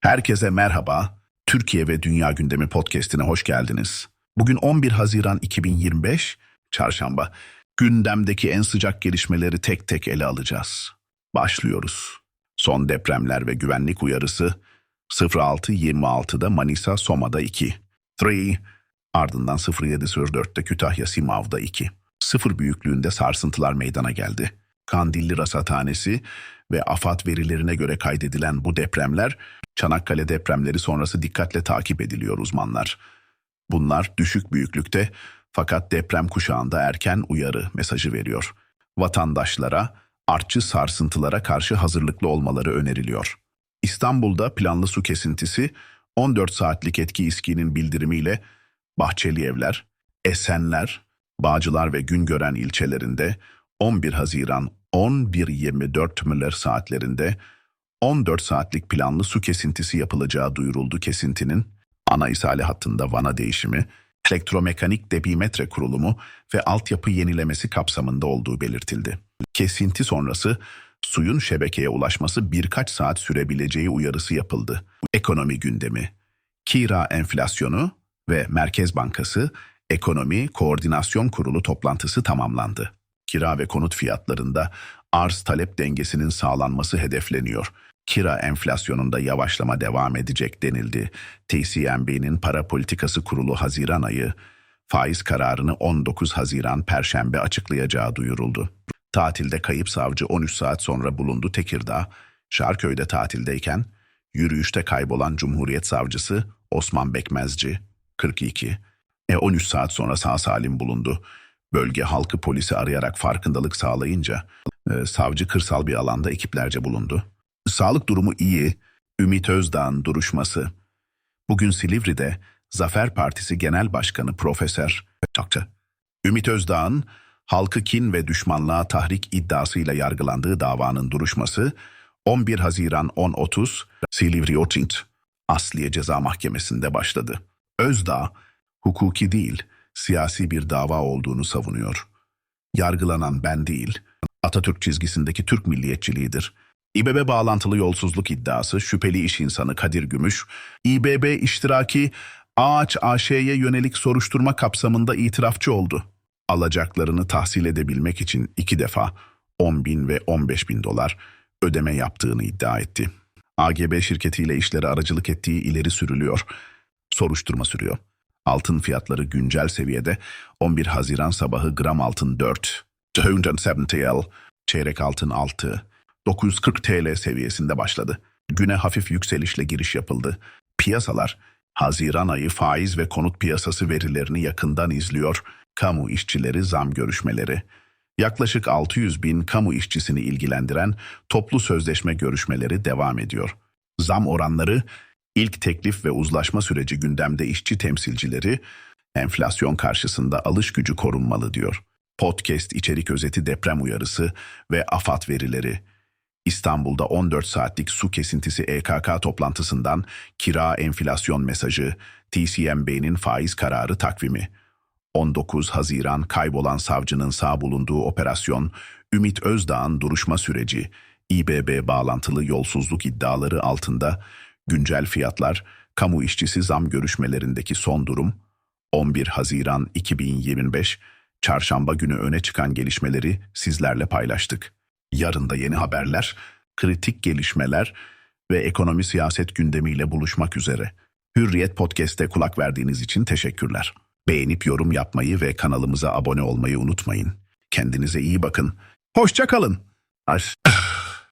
Herkese merhaba. Türkiye ve Dünya Gündemi podcast'ine hoş geldiniz. Bugün 11 Haziran 2025, Çarşamba. Gündemdeki en sıcak gelişmeleri tek tek ele alacağız. Başlıyoruz. Son depremler ve güvenlik uyarısı 06.26'da Manisa Soma'da 2. 3. Ardından 07.04'te Kütahya Simav'da 2. Sıfır büyüklüğünde sarsıntılar meydana geldi. Kandilli Rasathanesi ve AFAD verilerine göre kaydedilen bu depremler Çanakkale depremleri sonrası dikkatle takip ediliyor uzmanlar. Bunlar düşük büyüklükte fakat deprem kuşağında erken uyarı mesajı veriyor. Vatandaşlara artçı sarsıntılara karşı hazırlıklı olmaları öneriliyor. İstanbul'da planlı su kesintisi 14 saatlik etki iskinin bildirimiyle Bahçeli Evler, Esenler, Bağcılar ve Güngören ilçelerinde 11 Haziran 11.24 Müller saatlerinde 14 saatlik planlı su kesintisi yapılacağı duyuruldu. Kesintinin ana ishale hattında vana değişimi, elektromekanik debimetre kurulumu ve altyapı yenilemesi kapsamında olduğu belirtildi. Kesinti sonrası suyun şebekeye ulaşması birkaç saat sürebileceği uyarısı yapıldı. Ekonomi gündemi, kira enflasyonu ve Merkez Bankası Ekonomi Koordinasyon Kurulu toplantısı tamamlandı. Kira ve konut fiyatlarında arz-talep dengesinin sağlanması hedefleniyor. Kira enflasyonunda yavaşlama devam edecek denildi. TCMB'nin para politikası kurulu Haziran ayı faiz kararını 19 Haziran Perşembe açıklayacağı duyuruldu. Tatilde kayıp savcı 13 saat sonra bulundu Tekirdağ. Şarköy'de tatildeyken yürüyüşte kaybolan Cumhuriyet Savcısı Osman Bekmezci 42 e 13 saat sonra sağ salim bulundu. Bölge halkı polisi arayarak farkındalık sağlayınca e, savcı kırsal bir alanda ekiplerce bulundu. Sağlık durumu iyi. Ümit Özdağ'ın duruşması. Bugün Silivri'de Zafer Partisi Genel Başkanı Profesör Dr. Ümit Özdağ'ın halkı kin ve düşmanlığa tahrik iddiasıyla yargılandığı davanın duruşması 11 Haziran 10.30 Silivri Otint Asliye Ceza Mahkemesi'nde başladı. Özdağ, hukuki değil, siyasi bir dava olduğunu savunuyor. Yargılanan ben değil, Atatürk çizgisindeki Türk milliyetçiliğidir. İBB bağlantılı yolsuzluk iddiası şüpheli iş insanı Kadir Gümüş, İBB iştiraki Ağaç AŞ'ye yönelik soruşturma kapsamında itirafçı oldu. Alacaklarını tahsil edebilmek için iki defa 10 bin ve 15 bin dolar ödeme yaptığını iddia etti. AGB şirketiyle işlere aracılık ettiği ileri sürülüyor. Soruşturma sürüyor. Altın fiyatları güncel seviyede 11 Haziran sabahı gram altın 4, 270 TL, çeyrek altın 6, 940 TL seviyesinde başladı. Güne hafif yükselişle giriş yapıldı. Piyasalar Haziran ayı faiz ve konut piyasası verilerini yakından izliyor. Kamu işçileri zam görüşmeleri. Yaklaşık 600 bin kamu işçisini ilgilendiren toplu sözleşme görüşmeleri devam ediyor. Zam oranları, ilk teklif ve uzlaşma süreci gündemde işçi temsilcileri, enflasyon karşısında alış gücü korunmalı diyor. Podcast içerik özeti deprem uyarısı ve AFAD verileri. İstanbul'da 14 saatlik su kesintisi EKK toplantısından kira enflasyon mesajı, TCMB'nin faiz kararı takvimi. 19 Haziran kaybolan savcının sağ bulunduğu operasyon, Ümit Özdağ'ın duruşma süreci, İBB bağlantılı yolsuzluk iddiaları altında güncel fiyatlar, kamu işçisi zam görüşmelerindeki son durum, 11 Haziran 2025 Çarşamba günü öne çıkan gelişmeleri sizlerle paylaştık. Yarın da yeni haberler, kritik gelişmeler ve ekonomi siyaset gündemiyle buluşmak üzere. Hürriyet Podcast'e kulak verdiğiniz için teşekkürler. Beğenip yorum yapmayı ve kanalımıza abone olmayı unutmayın. Kendinize iyi bakın. Hoşça kalın. Ay-